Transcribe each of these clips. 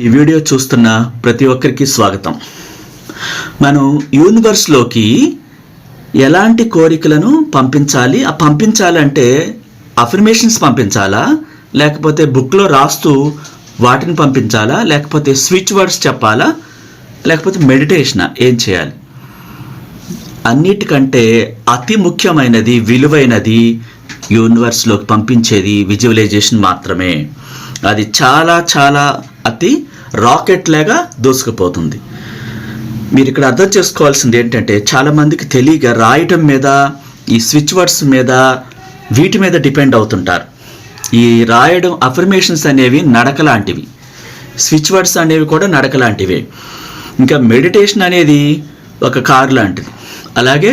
ఈ వీడియో చూస్తున్న ప్రతి ఒక్కరికి స్వాగతం. మనం యూనివర్స్లోకి ఎలాంటి కోరికలను పంపించాలి? ఆ పంపించాలంటే అఫర్మేషన్స్ పంపించాలా? లేకపోతే బుక్లో రాస్తూ వాటిని పంపించాలా? లేకపోతే స్విచ్ వర్డ్స్ చెప్పాలా? లేకపోతే మెడిటేషనా ఏం చేయాలి? అన్నిటికంటే అతి ముఖ్యమైనది విలువైనది యూనివర్స్లోకి పంపించేది విజువలైజేషన్ మాత్రమే. అది చాలా చాలా అతి రాకెట్ లాగా దూసుకుపోతుంది. మీరు ఇక్కడ అర్థం చేసుకోవాల్సింది ఏంటంటే చాలామందికి తెలియక రాయటం మీద ఈ స్విచ్ వర్డ్స్ మీద వీటి మీద డిపెండ్ అవుతుంటారు. ఈ రాయడం అఫర్మేషన్స్ అనేవి నడక లాంటివి స్విచ్ వర్డ్స్ అనేవి కూడా నడక లాంటివే ఇంకా మెడిటేషన్ అనేది ఒక కార్ లాంటిది. అలాగే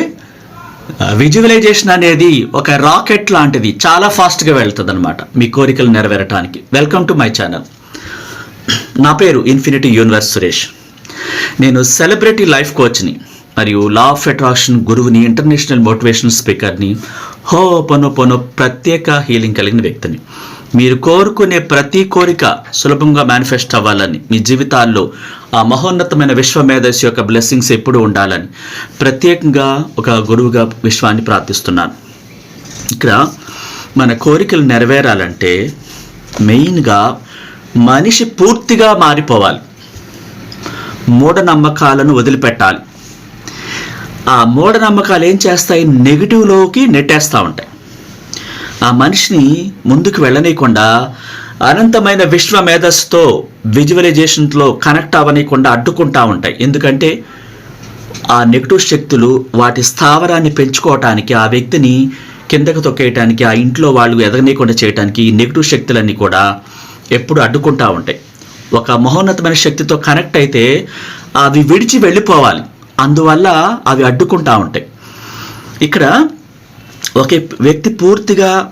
విజువలైజేషన్ అనేది ఒక రాకెట్ లాంటిది. చాలా ఫాస్ట్గా వెళ్తుంది అనమాట మీ కోరికలు నెరవేరటానికి. వెల్కమ్ టు మై ఛానల్ నా పేరు ఇన్ఫినిటీ యూనివర్స్ సురేష్. నేను సెలబ్రిటీ లైఫ్ కోచ్ని మరియు లా ఆఫ్ అట్రాక్షన్ గురువుని ఇంటర్నేషనల్ మోటివేషనల్ స్పీకర్ని హో పనో పనో ప్రత్యేక హీలింగ్ కలిగిన వ్యక్తిని. మీరు కోరుకునే ప్రతి కోరిక సులభంగా మేనిఫెస్ట్ అవ్వాలని మీ జీవితాల్లో ఆ మహోన్నతమైన విశ్వ మేధస్సు యొక్క బ్లెస్సింగ్స్ ఎప్పుడూ ఉండాలని ప్రత్యేకంగా ఒక గురువుగా విశ్వాన్ని ప్రార్థిస్తున్నాను. ఇక్కడ మన కోరికలు నెరవేరాలంటే మెయిన్గా మనిషి పూర్తిగా మారిపోవాలి. మూఢనమ్మకాలను వదిలిపెట్టాలి. ఆ మూఢనమ్మకాలు ఏం చేస్తాయి? నెగిటివ్లోకి నెట్టేస్తూ ఉంటాయి. ఆ మనిషిని ముందుకు వెళ్ళనీయకుండా అనంతమైన విశ్వ మేధస్సుతో విజువలైజేషన్లో కనెక్ట్ అవ్వనీయకుండా అడ్డుకుంటా ఉంటాయి. ఎందుకంటే ఆ నెగిటివ్ శక్తులు వాటి స్థావరాన్ని పెంచుకోవటానికి ఆ వ్యక్తిని కిందకు తొక్కేయటానికి ఆ ఇంట్లో వాళ్ళు ఎదగనీయకుండా చేయటానికి ఈ నెగిటివ్ శక్తులన్నీ కూడా ఎప్పుడు అడ్డుకుంటా ఉంటాయి. ఒక మహోన్నతమైన శక్తితో కనెక్ట్ అయితే అవి విడిచి వెళ్ళిపోవాలి. అందువల్ల అవి అడ్డుకుంటా ఉంటాయి. ఇక్కడ ఒక వ్యక్తి పూర్తిగా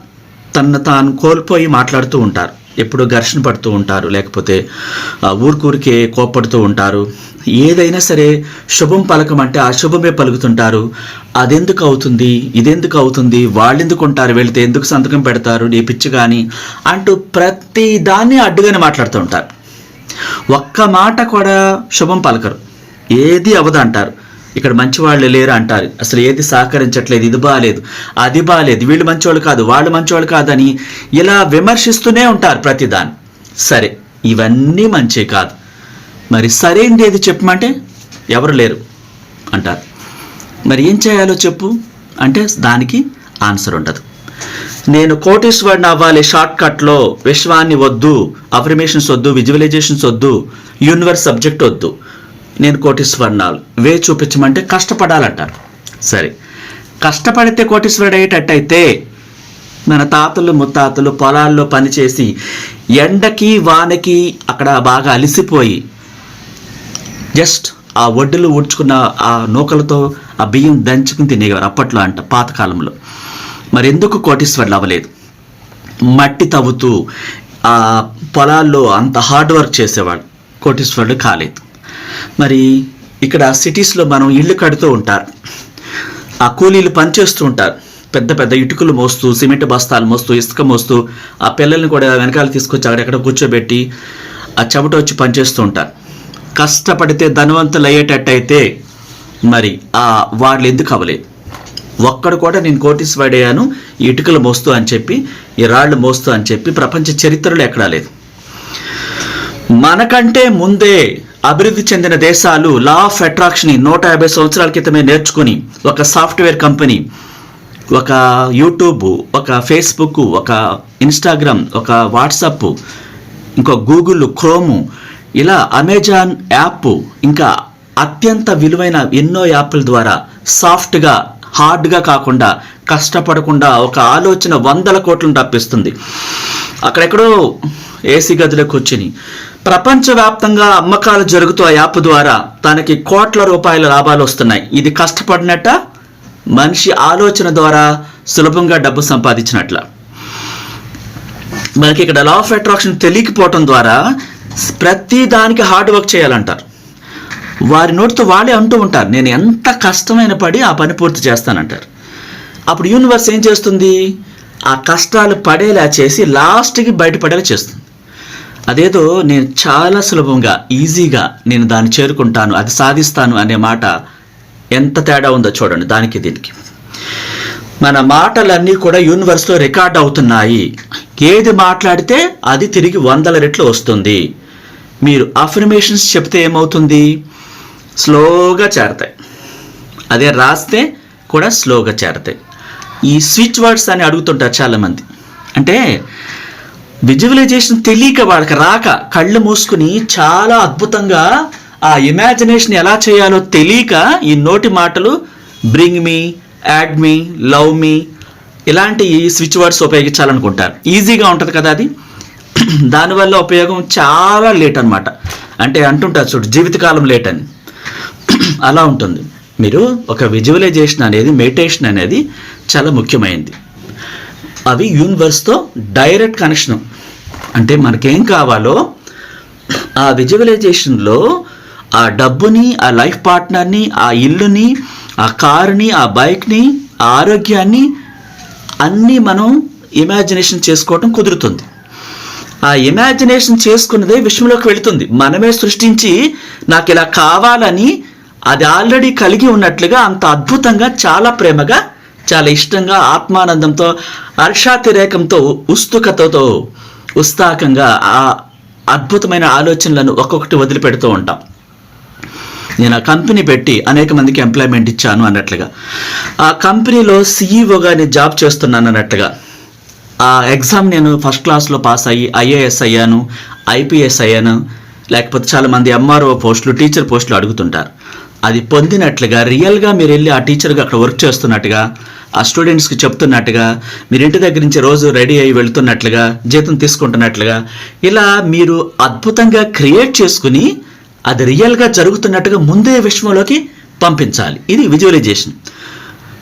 తనను తాను కోల్పోయి మాట్లాడుతూ ఉంటారు. ఎప్పుడు ఘర్షణ పడుతూ ఉంటారు. లేకపోతే ఊరికూరికే కోప్పడుతూ ఉంటారు. ఏదైనా సరే శుభం పలకం అంటే అశుభమే పలుకుతుంటారు. అదెందుకు అవుతుంది? ఇదెందుకు అవుతుంది? వాళ్ళెందుకు ఉంటారు? వెళితే ఎందుకు సంతకం పెడతారు? నీ పిచ్చి కానీ అంటూ ప్రతి దాన్ని అడ్డుగానే మాట్లాడుతూ ఉంటారు. ఒక్క మాట కూడా శుభం పలకరు. ఏది అవదంటారు. అంటారు ఇక్కడ మంచి వాళ్ళు లేరు అంటారు. అసలు ఏది సహకరించట్లేదు ఇది బాగాలేదు అది బాగాలేదు వీళ్ళు మంచివాళ్ళు కాదు వాళ్ళు మంచివాళ్ళు కాదని ఇలా విమర్శిస్తూనే ఉంటారు ప్రతిదాన్ని. సరే ఇవన్నీ మంచి కాదు. మరి సరైనది ఏది చెప్పమంటే ఎవరు లేరు అంటారు. మరి ఏం చేయాలో చెప్పు. అంటే దానికి ఆన్సర్ ఉండదు. నేను కోటేశ్వరుని అవ్వాలి షార్ట్ కట్లో. విశ్వాన్ని వద్దు అఫర్మేషన్స్ వద్దు విజువలైజేషన్స్ వద్దు యూనివర్స్ సబ్జెక్ట్ వద్దు. నేను కోటేశ్వరనాలు. వే చూపించమంటే కష్టపడాలంటారు సరే. కష్టపడితే కోటీశ్వరుడు అయ్యేటట్టయితే మన తాతలు ముత్తాతలు పొలాల్లో పనిచేసి ఎండకి వానకి అక్కడ బాగా అలిసిపోయి జస్ట్ ఆ ఒడ్డులు ఊడ్చుకున్న ఆ నూకలతో ఆ బియ్యం దంచుకుని తినేవారు అప్పట్లో అంట పాతకాలంలో. మరి ఎందుకు కోటీశ్వర్లు అవ్వలేదు? మట్టి తవ్వుతూ ఆ పొలాల్లో అంత హార్డ్ వర్క్ చేసేవాడు కోటీశ్వరుడు కాలేదు. మరి ఇక్కడ సిటీస్లో మనం ఇళ్ళు కడుతూ ఉంటారు. ఆ కూలీలు పనిచేస్తూ ఉంటారు. పెద్ద పెద్ద ఇటుకలు మోస్తూ సిమెంట్ బస్తాలు మోస్తూ ఇసుక మోస్తూ ఆ పిల్లల్ని కూడా వెనకాల తీసుకొచ్చి అక్కడెక్కడ కూర్చోబెట్టి ఆ చెమట వచ్చి పనిచేస్తూ ఉంటారు. కష్టపడితే ధనవంతులు అయ్యేటట్టయితే మరి ఆ వాళ్ళు ఎందుకు అవ్వలేదు? ఒక్కడు కూడా నేను కోటీశ్వరయ్యాను ఈ ఇటుకలు మోస్తూ అని చెప్పి ఈ రాళ్ళు మోస్తూ అని చెప్పి ప్రపంచ చరిత్రలో ఎక్కడా లేదు. మనకంటే ముందే అభివృద్ధి చెందిన దేశాలు లా ఆఫ్ అట్రాక్షన్ నూట యాభై సంవత్సరాల క్రితమే నేర్చుకుని ఒక సాఫ్ట్వేర్ కంపెనీ ఒక యూట్యూబ్ ఒక ఫేస్బుక్ ఒక ఇన్స్టాగ్రామ్ ఒక వాట్సప్ ఇంకో గూగుల్ క్రోము ఇలా అమెజాన్ యాప్ ఇంకా అత్యంత విలువైన ఎన్నో యాప్ల ద్వారా సాఫ్ట్గా హార్డ్గా కాకుండా కష్టపడకుండా ఒక ఆలోచన వందల కోట్లను తప్పిస్తుంది. అక్కడెక్కడో ఏసీ గదిలో కూర్చుని ప్రపంచవ్యాప్తంగా అమ్మకాలు జరుగుతూ ఆ యాప్ ద్వారా తనకి కోట్ల రూపాయల లాభాలు వస్తున్నాయి. ఇది కష్టపడినట్ట మనిషి ఆలోచన ద్వారా సులభంగా డబ్బు సంపాదించినట్ల. మనకి ఇక్కడ లా ఆఫ్ అట్రాక్షన్ తెలియకపోవటం ద్వారా ప్రతి దానికి హార్డ్ వర్క్ చేయాలంటారు. వారి నోటితో వాళ్ళే అంటూ ఉంటారు నేను ఎంత కష్టమైన పడి ఆ పని పూర్తి చేస్తానంటారు. అప్పుడు యూనివర్స్ ఏం చేస్తుంది? ఆ కష్టాలు పడేలా చేసి లాస్ట్కి బయటపడేలా చేస్తుంది. అదేదో నేను చాలా సులభంగా ఈజీగా నేను దాన్ని చేరుకుంటాను అది సాధిస్తాను అనే మాట ఎంత తేడా ఉందో చూడండి దానికి దీనికి. మన మాటలన్నీ కూడా యూనివర్స్లో రికార్డ్ అవుతున్నాయి. ఏది మాట్లాడితే అది తిరిగి వందల రెట్లు వస్తుంది. మీరు అఫర్మేషన్స్ చెప్తే ఏమవుతుంది? స్లోగా చేరతాయి. అదే రాస్తే కూడా స్లోగా చేరతాయి. ఈ స్విచ్ వర్డ్స్ అని అడుగుతుంటారు చాలామంది. అంటే విజువలైజేషన్ తెలియక వాళ్ళకి రాక కళ్ళు మూసుకుని చాలా అద్భుతంగా ఆ ఇమాజినేషన్ ఎలా చేయాలో తెలియక ఈ నోటి మాటలు bring me add me love me ఇలాంటి ఈ స్విచ్ వర్డ్స్ ఉపయోగించాలనుకుంటారు. ఈజీగా ఉంటుంది కదా అది. దానివల్ల ఉపయోగం చాలా లేట్ అనమాట అంటే అంటుంటారు చూడు జీవితకాలం లేట్ అని. అలా ఉంటుంది. మీరు ఒక విజువలైజేషన్ అనేది మెడిటేషన్ అనేది చాలా ముఖ్యమైనది అవి యూనివర్స్తో డైరెక్ట్ కనెక్షన్ అంటే మనకేం కావాలో ఆ విజువలైజేషన్లో ఆ డబ్బుని ఆ లైఫ్ పార్ట్నర్ని ఆ ఇల్లుని ఆ కారుని ఆ బైక్ని ఆ ఆరోగ్యాన్ని అన్నీ మనం ఇమాజినేషన్ చేసుకోవటం కుదురుతుంది. ఆ ఇమాజినేషన్ చేసుకున్నదే విషయంలోకి వెళుతుంది. మనమే సృష్టించి నాకు ఇలా కావాలని అది ఆల్రెడీ కలిగి ఉన్నట్లుగా అంత అద్భుతంగా చాలా ప్రేమగా చాలా ఇష్టంగా ఆత్మానందంతో హర్షాతిరేకంతో ఉత్సుకతతో ఉత్సాహంగా ఆ అద్భుతమైన ఆలోచనలను ఒక్కొక్కటి వదిలిపెడుతూ ఉంటాం. నేను ఆ కంపెనీ పెట్టి అనేక మందికి ఎంప్లాయ్మెంట్ ఇచ్చాను అన్నట్లుగా. ఆ కంపెనీలో సీఈఓగా నేను జాబ్ చేస్తున్నాను అన్నట్లుగా. ఆ ఎగ్జామ్ నేను ఫస్ట్ క్లాస్లో పాస్ అయ్యి ఐఏఎస్ అయ్యాను ఐపీఎస్ అయ్యాను లేకపోతే చాలామంది ఎంఆర్ఓ పోస్టులు టీచర్ పోస్టులు అడుగుతుంటారు. అది పొందినట్లుగా రియల్గా మీరు వెళ్ళి ఆ టీచర్గా అక్కడ వర్క్ చేస్తున్నట్టుగా ఆ స్టూడెంట్స్కి చెప్తున్నట్టుగా మీరు ఇంటి దగ్గర నుంచి రోజు రెడీ అయ్యి వెళ్తున్నట్లుగా జీతం తీసుకుంటున్నట్లుగా ఇలా మీరు అద్భుతంగా క్రియేట్ చేసుకుని అది రియల్గా జరుగుతున్నట్టుగా ముందే విశ్వంలోకి పంపించాలి. ఇది విజువలైజేషన్.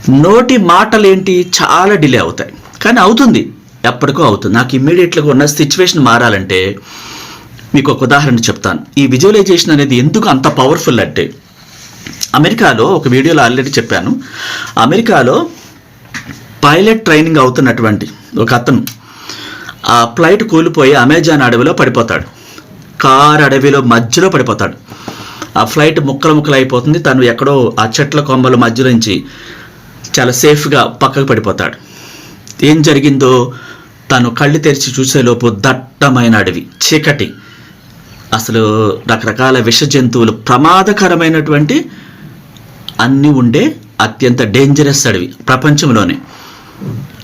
నోటి మాటలేంటి చాలా డిలే అవుతాయి. కానీ అవుతుంది. ఎప్పటికో అవుతుంది. నాకు ఇమ్మీడియట్గా ఉన్న సిచ్యువేషన్ మారాలంటే మీకు ఒక ఉదాహరణ చెప్తాను. ఈ విజువలైజేషన్ అనేది ఎందుకు అంత పవర్ఫుల్ అంటే అమెరికాలో ఒక వీడియోలో ఆల్రెడీ చెప్పాను. అమెరికాలో పైలట్ ట్రైనింగ్ అవుతున్నటువంటి ఒక అతను ఆ ఫ్లైట్ కూలిపోయి అమెజాన్ అడవిలో పడిపోతాడు. కార్ అడవిలో మధ్యలో పడిపోతాడు. ఆ ఫ్లైట్ ముక్కలు ముక్కలు అయిపోతుంది. తను ఎక్కడో ఆ చెట్ల కొమ్మల మధ్య నుంచి చాలా సేఫ్గా పక్కకు పడిపోతాడు. ఏం జరిగిందో తను కళ్ళు తెరిచి చూసేలోపు దట్టమైన అడవి చీకటి. అసలు రకరకాల విష జంతువులు ప్రమాదకరమైనటువంటి అన్నీ ఉండే అత్యంత డేంజరస్ అడవి ప్రపంచంలోనే.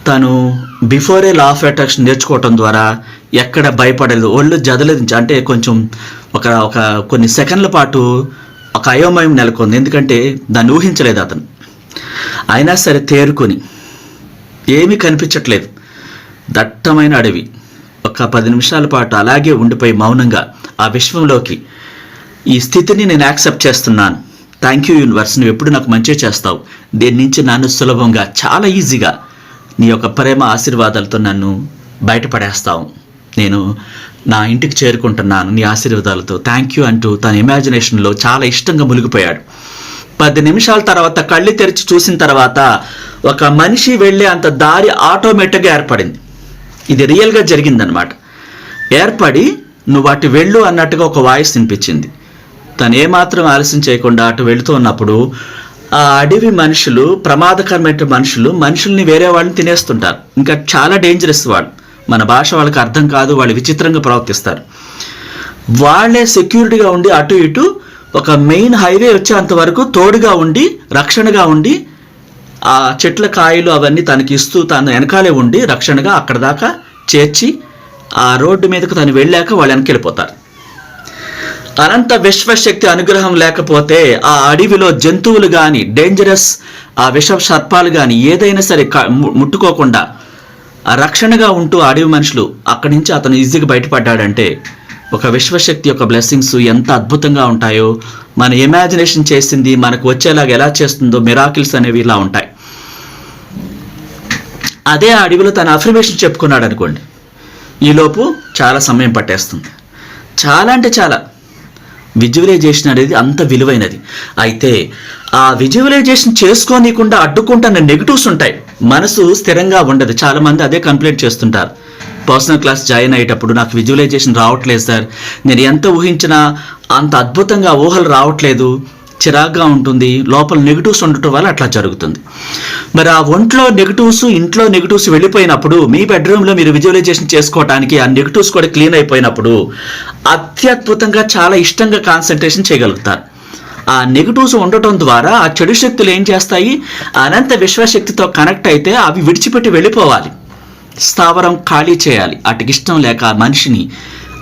తను బిఫోరే లా ఆఫ్ అట్రాక్షన్ నేర్చుకోవటం ద్వారా ఎక్కడ భయపడలేదు ఒళ్ళు జదలేదు అంటే కొంచెం ఒక ఒక కొన్ని సెకండ్ల పాటు ఒక అయోమయం నెలకొంది. ఎందుకంటే దాన్ని ఊహించలేదు అతను. అయినా సరే తేరుకొని ఏమీ కనిపించట్లేదు. దట్టమైన అడవి. ఒక పది నిమిషాల పాటు అలాగే ఉండిపోయి మౌనంగా ఆ విశ్వంలోకి ఈ స్థితిని నేను యాక్సెప్ట్ చేస్తున్నాను. థ్యాంక్ యూ యూనివర్స్ నువ్వు ఎప్పుడు నాకు మంచి చేస్తావు. దీని నుంచి నన్ను సులభంగా చాలా ఈజీగా నీ యొక్క ప్రేమ ఆశీర్వాదాలతో నన్ను బయటపడేస్తావు. నేను నా ఇంటికి చేరుకుంటున్నాను నీ ఆశీర్వాదాలతో. థ్యాంక్ యూ అంటూ తన ఇమాజినేషన్లో చాలా ఇష్టంగా మునిగిపోయాడు. పది నిమిషాల తర్వాత కళ్ళు తెరిచి చూసిన తర్వాత ఒక మనిషి వెళ్ళే అంత దారి ఆటోమేటిక్గా ఏర్పడింది. ఇది రియల్గా జరిగిందనమాట ఏర్పడి నువ్వు వాటి వెళ్ళు అన్నట్టుగా ఒక వాయిస్ వినిపించింది. తను ఏమాత్రం ఆలస్యం చేయకుండా అటు వెళుతూ ఉన్నప్పుడు ఆ అడవి మనుషులు ప్రమాదకరమైన మనుషులు మనుషుల్ని వేరే వాళ్ళని తినేస్తుంటారు. ఇంకా చాలా డేంజరస్ వాళ్ళు. మన భాష వాళ్ళకి అర్థం కాదు వాళ్ళు విచిత్రంగా ప్రవర్తిస్తారు. వాళ్ళే సెక్యూరిటీగా ఉండి అటు ఇటు ఒక మెయిన్ హైవే వచ్చేంత వరకు తోడుగా ఉండి రక్షణగా ఉండి ఆ చెట్ల కాయలు అవన్నీ తనకి ఇస్తూ తను వెనకాలే ఉండి రక్షణగా అక్కడ దాకా చేర్చి ఆ రోడ్డు మీదకు తను వెళ్ళాక వాళ్ళు వెనక్కి వెళ్ళిపోతారు. అనంత విశ్వశక్తి అనుగ్రహం లేకపోతే ఆ అడవిలో జంతువులు కానీ డేంజరస్ ఆ విష సర్పాలు కానీ ఏదైనా సరే క- ముట్టుకోకుండా రక్షణగా ఉంటూ అడవి మనుషులు అక్కడి నుంచి అతను ఈజీగా బయటపడ్డాడంటే ఒక విశ్వశక్తి యొక్క బ్లెస్సింగ్స్ ఎంత అద్భుతంగా ఉంటాయో మన ఇమాజినేషన్ చేసింది మనకు వచ్చేలాగా ఎలా చేస్తుందో మిరాకిల్స్ అనేవి ఇలా ఉంటాయి. అదే ఆ అడవిలో తన అఫర్మేషన్ చెప్పుకున్నాడు అనుకోండి ఈలోపు చాలా సమయం పట్టేస్తుంది. చాలా అంటే చాలా. విజువలైజేషన్ అనేది అంత విలువైనది. అయితే ఆ విజువలైజేషన్ చేసుకోనీకుండా అడ్డుకుంటున్న నెగిటివ్స్ ఉంటాయి. మనసు స్థిరంగా ఉండదు. చాలామంది అదే కంప్లైంట్ చేస్తుంటారు. పర్సనల్ క్లాస్ జాయిన్ అయ్యేటప్పుడు నాకు విజువలైజేషన్ రావట్లేదు సార్. నేను ఎంత ఊహించినా అంత అద్భుతంగా ఊహలు రావట్లేదు. చిరాగ్గా ఉంటుంది. లోపల నెగిటివ్స్ ఉండటం వల్ల అట్లా జరుగుతుంది. మరి ఆ ఒంట్లో నెగిటివ్స్ ఇంట్లో నెగిటివ్స్ వెళ్ళిపోయినప్పుడు మీ బెడ్రూమ్లో మీరు విజువలైజేషన్ చేసుకోవడానికి ఆ నెగిటివ్స్ కూడా క్లీన్ అయిపోయినప్పుడు అత్యద్భుతంగా చాలా ఇష్టంగా కాన్సన్ట్రేషన్ చేయగలుగుతారు. ఆ నెగిటివ్స్ ఉండటం ద్వారా ఆ చెడు శక్తులు ఏం చేస్తాయి? అనంత విశ్వశక్తితో కనెక్ట్ అయితే అవి విడిచిపెట్టి వెళ్ళిపోవాలి. స్థావరం ఖాళీ చేయాలి. అటుకిష్టం లేక ఆ మనిషిని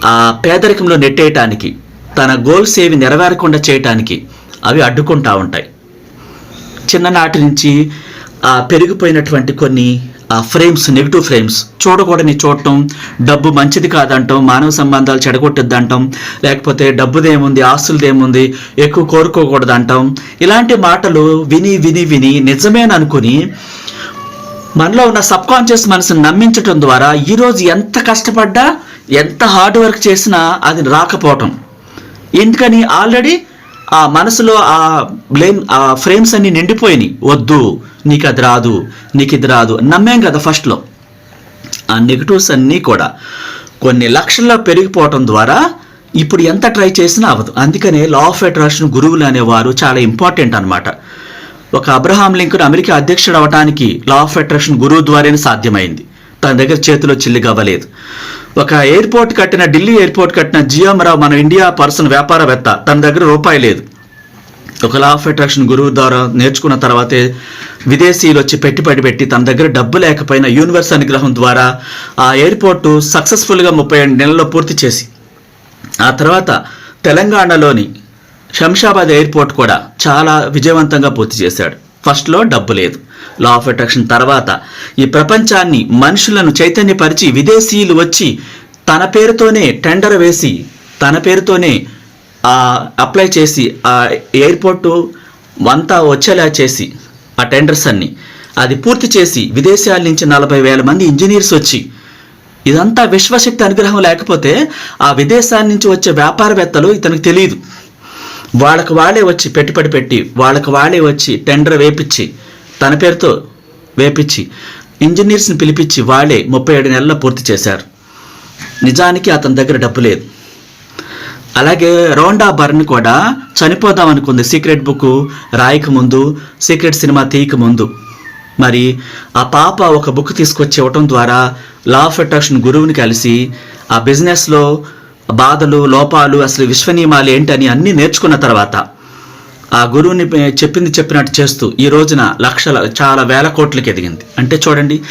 ఆ పేదరికంలో నెట్టేయటానికి తన గోల్స్ ఏవి నెరవేరకుండా చేయటానికి అవి అడ్డుకుంటా ఉంటాయి. చిన్ననాటి నుంచి ఆ పెరిగిపోయినటువంటి కొన్ని ఆ ఫ్రేమ్స్ నెగిటివ్ ఫ్రేమ్స్ చూడకూడని చూడటం డబ్బు మంచిది కాదంటాం మానవ సంబంధాలు చెడగొట్టద్దంటాం లేకపోతే డబ్బుదేముంది ఆస్తులదేముంది ఎక్కువ కోరుకోకూడదు అంటాం ఇలాంటి మాటలు విని విని విని నిజమేననుకుని మనలో ఉన్న సబ్ కాన్షియస్ మనసుని నమ్మించటం ద్వారా ఈరోజు ఎంత కష్టపడ్డా ఎంత హార్డ్ వర్క్ చేసినా అది రాకపోవటం. ఎందుకని? ఆల్రెడీ ఆ మనసులో ఆ బ్లేమ్ ఆ ఫ్రేమ్స్ అన్ని నిండిపోయినాయి. వద్దు నీకు అది రాదు నీకు ఇది రాదు నమ్మేం కదా ఫస్ట్లో ఆ నెగిటివ్స్ అన్నీ కూడా కొన్ని లక్షల్లో పెరిగిపోవటం ద్వారా ఇప్పుడు ఎంత ట్రై చేసినా అవ్వదు. అందుకనే లా ఆఫ్ అట్రాక్షన్ గురువులు అనేవారు చాలా ఇంపార్టెంట్ అనమాట ఒక అబ్రహాం లింకన్ అమెరికా అధ్యక్షుడు అవడానికి లా ఆఫ్ అట్రాక్షన్ గురువు ద్వారానే సాధ్యమైంది. తన దగ్గర చేతిలో చిల్లిగవ్వలేదు ఒక ఎయిర్పోర్ట్ కట్టిన ఢిల్లీ ఎయిర్పోర్ట్ కట్టిన జిఎంరావు మన ఇండియా పర్సన్ వ్యాపారవేత్త. తన దగ్గర రూపాయి లేదు. ఒక లా ఆఫ్ అట్రాక్షన్ గురువు ద్వారా నేర్చుకున్న తర్వాతే విదేశీయులు వచ్చి పెట్టుబడి పెట్టి తన దగ్గర డబ్బు లేకపోయినా యూనివర్స్ అనుగ్రహం ద్వారా ఆ ఎయిర్పోర్టు సక్సెస్ఫుల్గా ముప్పై ఏడు నెలల్లో పూర్తి చేసి ఆ తర్వాత తెలంగాణలోని శంషాబాద్ ఎయిర్పోర్ట్ కూడా చాలా విజయవంతంగా పూర్తి చేశాడు. ఫస్ట్లో డబ్బు లేదు. లా ఆఫ్ అట్రాక్షన్ తర్వాత ఈ ప్రపంచాన్ని మనుషులను చైతన్యపరిచి విదేశీయులు వచ్చి తన పేరుతోనే టెండర్ వేసి తన పేరుతోనే అప్లై చేసి ఆ ఎయిర్పోర్టు అంతా వచ్చేలా చేసి ఆ టెండర్స్ అన్ని అది పూర్తి చేసి విదేశాల నుంచి నలభై వేల మంది ఇంజనీర్స్ వచ్చి ఇదంతా విశ్వశక్తి అనుగ్రహం లేకపోతే ఆ విదేశాల నుంచి వచ్చే వ్యాపారవేత్తలు ఇతనికి తెలియదు వాళ్ళకు వాళ్ళే వచ్చి పెట్టుబడి పెట్టి వాళ్ళకు వాళ్ళే వచ్చి టెండర్ వేపించి తన పేరుతో వేపించి ఇంజనీర్స్ని పిలిపించి వాళ్ళే ముప్పై ఏడు నెలల్లో పూర్తి చేశారు. నిజానికి అతని దగ్గర డబ్బు లేదు. అలాగే రోండా బర్న్ కూడా చనిపోదాం అనుకుంది సీక్రెట్ బుక్ రాయక ముందు సీక్రెట్ సినిమా తీయక ముందు. మరి ఆ పాప ఒక బుక్ తీసుకొచ్చి ఇవ్వటం ద్వారా లా ఆఫ్ అట్రాక్షన్ గురువుని కలిసి ఆ బిజినెస్లో బాధలు లోపాలు అసలు విశ్వనియమాలు ఏంటని అన్నీ నేర్చుకున్న తర్వాత ఆ గురువుని చెప్పింది చెప్పినట్టు చేస్తూ ఈ రోజున లక్షల చాలా వేల కోట్లకి ఎదిగింది. అంటే చూడండి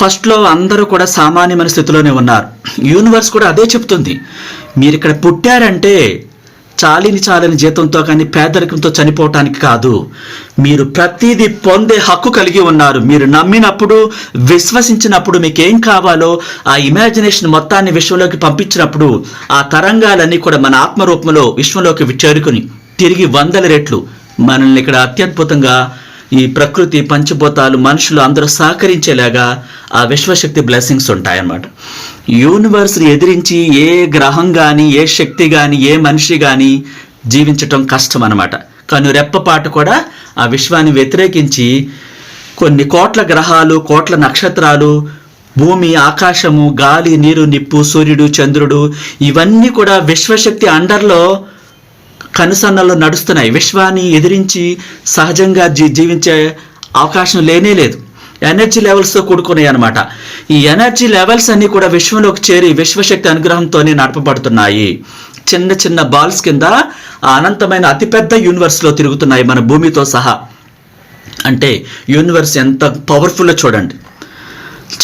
ఫస్ట్లో అందరూ కూడా సామాన్యమైన స్థితిలోనే ఉన్నారు. యూనివర్స్ కూడా అదే చెప్తుంది. మీరు ఇక్కడ పుట్టారంటే చాలిని చాలని జీతంతో కానీ పేదరికంతో చనిపోవటానికి కాదు. మీరు ప్రతిదీ పొందే హక్కు కలిగి ఉన్నారు. మీరు నమ్మినప్పుడు విశ్వసించినప్పుడు మీకు ఏం కావాలో ఆ ఇమాజినేషన్ మొత్తాన్ని విశ్వంలోకి పంపించినప్పుడు ఆ తరంగాలన్నీ కూడా మన ఆత్మరూపంలో విశ్వంలోకి చేరుకుని తిరిగి వందల రెట్లు మనల్ని ఇక్కడ అత్యద్భుతంగా ఈ ప్రకృతి పంచభూతాలు మనుషులు అందరూ సహకరించేలాగా ఆ విశ్వశక్తి బ్లెస్సింగ్స్ ఉంటాయన్నమాట. యూనివర్స్ని ఎదిరించి ఏ గ్రహం కానీ ఏ శక్తి కానీ ఏ మనిషి కానీ జీవించటం కష్టం అనమాట కానీ రెప్పపాటు కూడా ఆ విశ్వాన్ని వ్యతిరేకించి కొన్ని కోట్ల గ్రహాలు కోట్ల నక్షత్రాలు భూమి ఆకాశము గాలి నీరు నిప్పు సూర్యుడు చంద్రుడు ఇవన్నీ కూడా విశ్వశక్తి అండర్లో కనుసన్నల్లో నడుస్తున్నాయి. విశ్వాన్ని ఎదిరించి సహజంగా జీ జీవించే అవకాశం లేనే లేదు. ఎనర్జీ లెవెల్స్తో కూడుకున్నాయి అనమాట ఈ ఎనర్జీ లెవెల్స్ అన్నీ కూడా విశ్వంలోకి చేరి విశ్వశక్తి అనుగ్రహంతోనే నడపబడుతున్నాయి. చిన్న చిన్న బాల్స్ కింద ఆ అనంతమైన అతిపెద్ద యూనివర్స్లో తిరుగుతున్నాయి మన భూమితో సహా. అంటే యూనివర్స్ ఎంత పవర్ఫుల్లో చూడండి.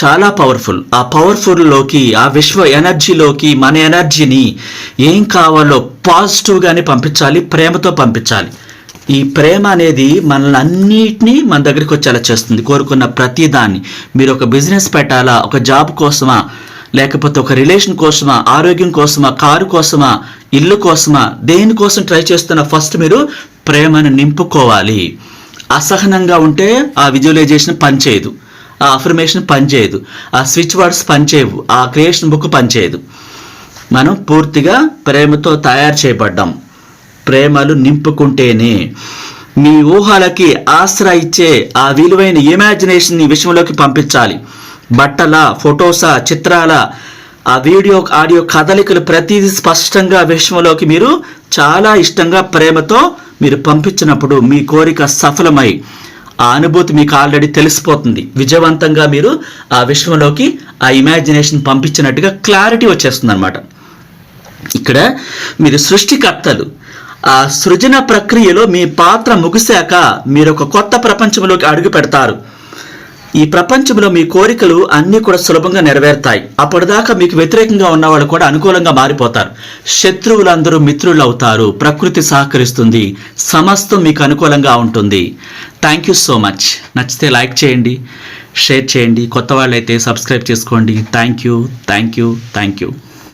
చాలా పవర్ఫుల్ ఆ పవర్ఫుల్లోకి ఆ విశ్వ ఎనర్జీలోకి మన ఎనర్జీని ఏం కావాలో పాజిటివ్గానే పంపించాలి ప్రేమతో పంపించాలి. ఈ ప్రేమ అనేది మనల్ని అన్నిటినీ మన దగ్గరికి వచ్చేలా చేస్తుంది కోరుకున్న ప్రతిదాన్ని. మీరు ఒక బిజినెస్ పెట్టాలా ఒక జాబ్ కోసమా లేకపోతే ఒక రిలేషన్ కోసమా ఆరోగ్యం కోసమా కారు కోసమా ఇల్లు కోసమా దేనికోసం ట్రై చేస్తున్న ఫస్ట్ మీరు ప్రేమను నింపుకోవాలి. అసహనంగా ఉంటే ఆ విజువలైజేషన్ పనిచేయదు. ఆ అఫర్మేషన్ పనిచేయదు ఆ స్విచ్ వర్డ్స్ పనిచేయవు ఆ క్రియేషన్ బుక్ పనిచేయదు మనం పూర్తిగా ప్రేమతో తయారు చేయబడ్డాం. ప్రేమలు నింపుకుంటేనే. మీ ఊహలకి ఆసరా ఇచ్చే ఆ విలువైన ఇమాజినేషన్ని విషయంలోకి పంపించాలి. బట్టల ఫొటోసా చిత్రాల ఆ వీడియో ఆడియో కదలికలు ప్రతిదీ స్పష్టంగా విశ్వంలోకి మీరు చాలా ఇష్టంగా ప్రేమతో మీరు పంపించినప్పుడు మీ కోరిక సఫలమై ఆ అనుభూతి మీకు ఆల్రెడీ తెలిసిపోతుంది. విజయవంతంగా మీరు ఆ విశ్వంలోకి ఆ ఇమాజినేషన్ పంపించినట్టుగా క్లారిటీ వచ్చేస్తుంది అనమాట ఇక్కడ మీరు సృష్టికర్తలు. ఆ సృజన ప్రక్రియలో మీ పాత్ర ముగిశాక మీరు ఒక కొత్త ప్రపంచంలోకి అడుగు పెడతారు. ఈ ప్రపంచంలో మీ కోరికలు అన్నీ కూడా సులభంగా నెరవేరుతాయి. అప్పటిదాకా మీకు వ్యతిరేకంగా ఉన్నవాళ్ళు కూడా అనుకూలంగా మారిపోతారు. శత్రువులందరూ మిత్రులు అవుతారు. ప్రకృతి సహకరిస్తుంది. సమస్తం మీకు అనుకూలంగా ఉంటుంది. థ్యాంక్ యూ సో మచ్ నచ్చితే లైక్ చేయండి. షేర్ చేయండి. కొత్త వాళ్ళైతే సబ్స్క్రైబ్ చేసుకోండి. Thank you thank you thank you